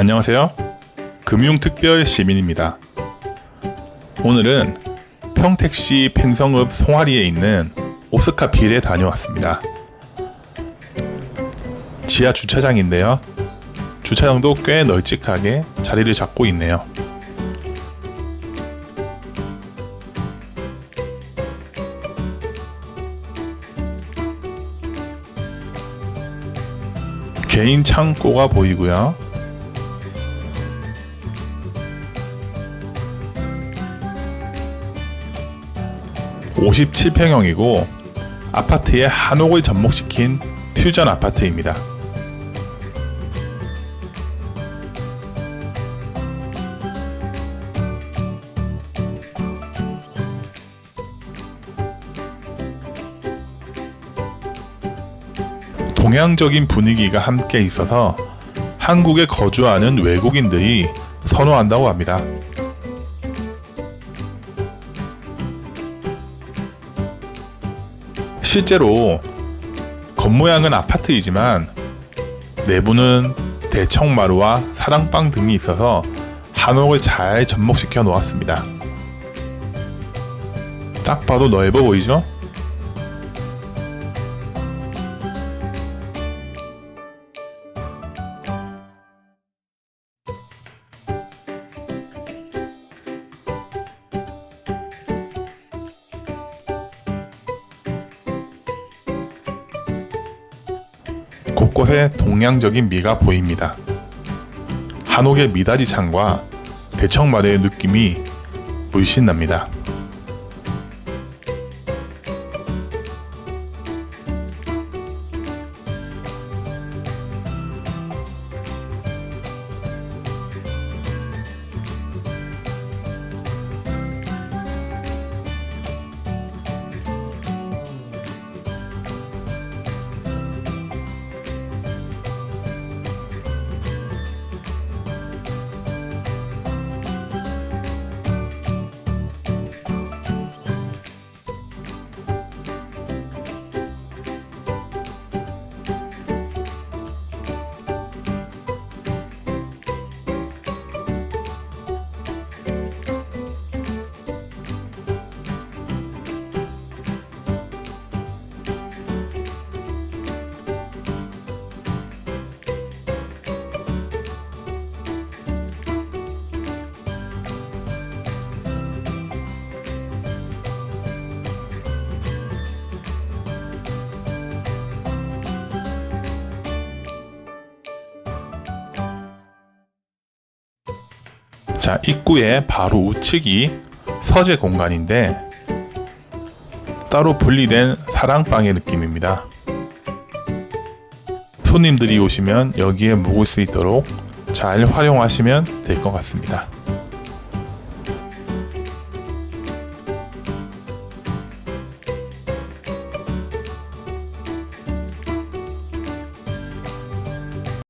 안녕하세요. 금융특별 시민입니다. 오늘은 평택시 팽성읍 송아리에 있는 오스카필에 다녀왔습니다. 지하 주차장인데요. 주차장도 꽤 널찍하게 자리를 잡고 있네요. 개인 창고가 보이고요. (57평형이고) 아파트에 한옥을 접목시킨 퓨전 아파트입니다. 동양적인 분위기가 함께 있어서 한국에 거주하는 외국인들이 선호한다고 합니다. 실제로 겉모양은 아파트이지만 내부는 대청마루와 사랑방 등이 있어서 한옥을 잘 접목시켜 놓았습니다. 딱 봐도 넓어 보이죠? 곳곳에 동양적인 미가 보입니다. 한옥의 미닫이 창과 대청마루의 느낌이 물씬 납니다. 자, 입구의 바로 우측이 서재 공간인데 따로 분리된 사랑방의 느낌입니다. 손님들이 오시면 여기에 묵을 수 있도록 잘 활용하시면 될 것 같습니다.